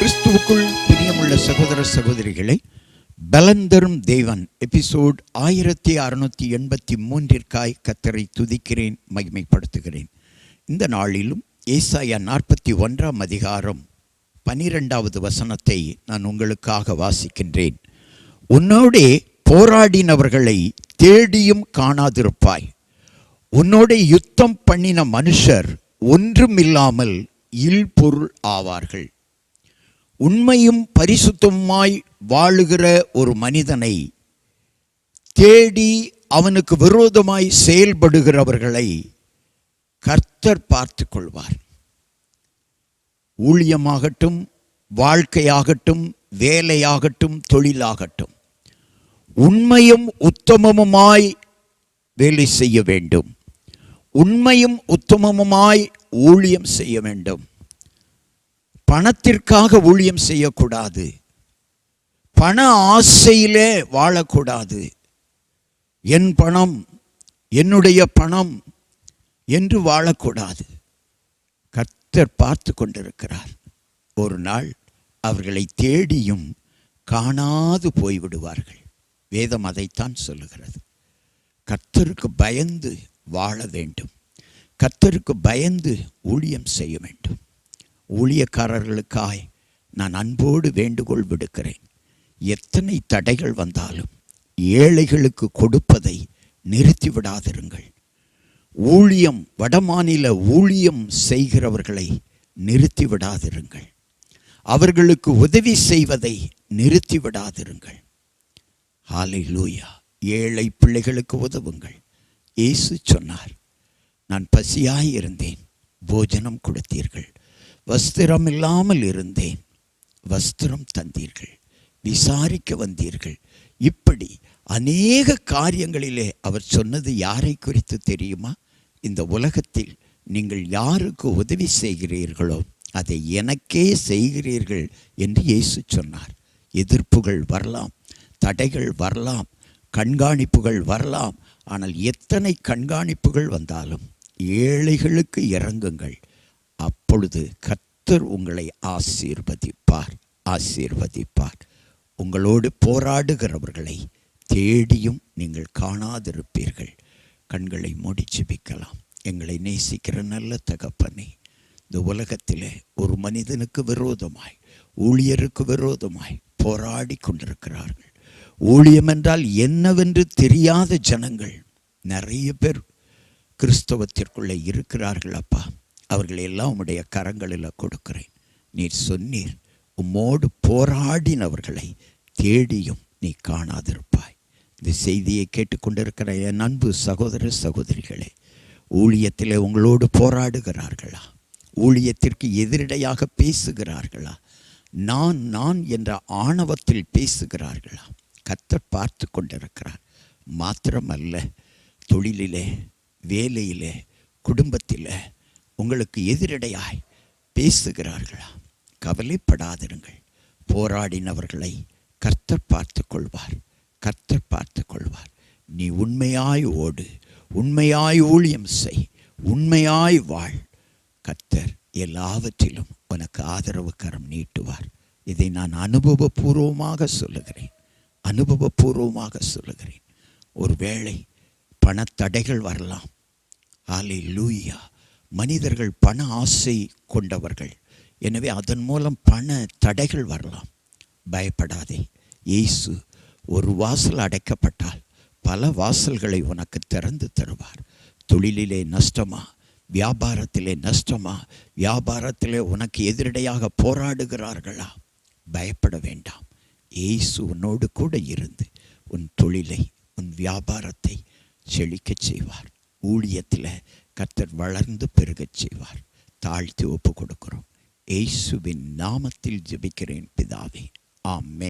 கிறிஸ்துவுக்குள் பிரியமுள்ள சகோதர சகோதரிகளை பலன் தரும் தேவன் எபிசோட் ஆயிரத்தி அறுநூத்தி எண்பத்தி மூன்றிற்காய் கத்தரை துதிக்கிறேன் மகிமைப்படுத்துகிறேன். இந்த நாளிலும் ஏசாயா நாற்பத்தி ஒன்றாம் அதிகாரம் பனிரெண்டாவது வசனத்தை நான் உங்களுக்காக வாசிக்கின்றேன். உன்னோடே போராடினவர்களை தேடியும் காணாதிருப்பாய். உன்னோட யுத்தம் பண்ணின மனுஷர் ஒன்றுமில்லாமல் இல்பொருள் ஆவார்கள். உண்மையும் பரிசுத்தமாய் வாழுகிற ஒரு மனிதனை தேடி அவனுக்கு விரோதமாய் செயல்படுகிறவர்களை கர்த்தர் பார்த்து கொள்வார் ஊழியமாகட்டும் வாழ்க்கையாகட்டும் வேலையாகட்டும் தொழிலாகட்டும் உண்மையும் உத்தமமுமாய் வேலை செய்ய வேண்டும். உண்மையும் உத்தமமுமாய் ஊழியம் செய்ய வேண்டும். பணத்திற்காக ஊழியம் செய்யக்கூடாது. பண ஆசையிலே வாழக்கூடாது. என் பணம் என்னுடைய பணம் என்று வாழக்கூடாது. கர்த்தர் பார்த்து கொண்டிருக்கிறார். ஒரு நாள் அவர்களை தேடியும் காணாது போய்விடுவார்கள். வேதம் அதைத்தான் சொல்லுகிறது. கர்த்தருக்கு பயந்து வாழ வேண்டும். கர்த்தருக்கு பயந்து ஊழியம் செய்ய வேண்டும். ஊழியக்காரர்களுக்காய் நான் அன்போடு வேண்டுகோள் விடுக்கிறேன். எத்தனை தடைகள் வந்தாலும் ஏழைகளுக்கு கொடுப்பதை நிறுத்தி விடாதிருங்கள் ஊழியம் வடமாநில ஊழியம் செய்கிறவர்களை நிறுத்திவிடாதிருங்கள். அவர்களுக்கு உதவி செய்வதை நிறுத்திவிடாதிருங்கள். ஆலை ஹாலை லூயா ஏழை பிள்ளைகளுக்கு உதவுங்கள். இயேசு சொன்னார் நான் பசியாய் இருந்தேன் போஜனம் கொடுத்தீர்கள். வஸ்திரம் இல்லாமல் இருந்தேன். வஸ்திரம் தந்தீர்கள் விசாரிக்க வந்தீர்கள். இப்படி அநேக காரியங்களிலே அவர் சொன்னது யாரை குறித்து தெரியுமா? இந்த உலகத்தில் நீங்கள் யாருக்கு உதவி செய்கிறீர்களோ அதை எனக்கே செய்கிறீர்கள் என்று இயேசு சொன்னார். எதிர்ப்புகள் வரலாம் தடைகள் வரலாம் கண்காணிப்புகள் வரலாம். ஆனால் எத்தனை கண்காணிப்புகள் வந்தாலும் ஏழைகளுக்கு இறங்குங்கள். அப்பொழுது கர்த்தர் உங்களை ஆசீர்வதிப்பார் ஆசீர்வதிப்பார். உங்களோடு போராடுகிறவர்களை தேடியும் நீங்கள் காணாதிருப்பீர்கள். கண்களை மூடி ஜெபிக்கலாம். எங்களை நேசிக்கிற நல்ல தகப்பனே இந்த உலகத்திலே ஒரு மனிதனுக்கு விரோதமாய் ஊழியருக்கு விரோதமாய் போராடி கொண்டிருக்கிறார்கள். ஊழியம் என்றால் என்னவென்று தெரியாத ஜனங்கள் நிறைய பேர் கிறிஸ்தவத்திற்குள்ளே இருக்கிறார்கள் அப்பா. அவர்களை எல்லாம் உம்முடைய கரங்களில் கொடுக்கிறேன். நீர் சொன்னீர் உம்மோடு போராடினவர்களை தேடியும் நீ காணாதிருப்பாய். இந்த செய்தியை கேட்டுக்கொண்டிருக்கிற என் அன்பு சகோதர சகோதரிகளே ஊழியத்தில் உங்களோடு போராடுகிறார்களா? ஊழியத்திற்கு எதிரடையாக பேசுகிறார்களா? நான் நான் என்ற ஆணவத்தில் பேசுகிறார்களா? கத்தர் பார்த்து கொண்டிருக்கிறார். மாத்திரமல்ல தொழிலிலே வேலையிலே குடும்பத்தில் உங்களுக்கு எதிரடையாய் பேசுகிறார்களா? கவலைப்படாதிருங்கள். போராடினவர்களை கர்த்தர் பார்த்து கொள்வார் கர்த்தர் பார்த்து கொள்வார் நீ உண்மையாய் ஓடு. உண்மையாய் ஊழியம் செய். உண்மையாய் வாழ். கர்த்தர் எல்லாவற்றிலும் உனக்கு ஆதரவு கரம் நீட்டுவார். இதை நான் அனுபவபூர்வமாக சொல்லுகிறேன். அனுபவபூர்வமாக சொல்லுகிறேன். ஒருவேளை பணத்தடைகள் வரலாம். ஆலை லூயா மனிதர்கள் பண ஆசை கொண்டவர்கள். எனவே அதன் மூலம் பண தடைகள் வரலாம். பயப்படாதே. இயேசு ஒரு வாசல் அடைக்கப்பட்டால் பல வாசல்களை உனக்கு திறந்து தருவார். தொழிலிலே நஷ்டமா? வியாபாரத்திலே நஷ்டமா? வியாபாரத்திலே உனக்கு எதிரடையாக போராடுகிறார்களா? பயப்பட வேண்டாம். ஏசு உன்னோடு கூட இருந்து உன் தொழிலை உன் வியாபாரத்தை செழிக்கச் செய்வார். ஊழியத்தில் கர்த்தர் வளர்ந்து பெருகச் செய்வார். தாழ்த்தி ஒப்பு கொடுக்கிறோம் ஏசுவின் நாமத்தில் ஜெபிக்கிறேன் பிதாவே. ஆமே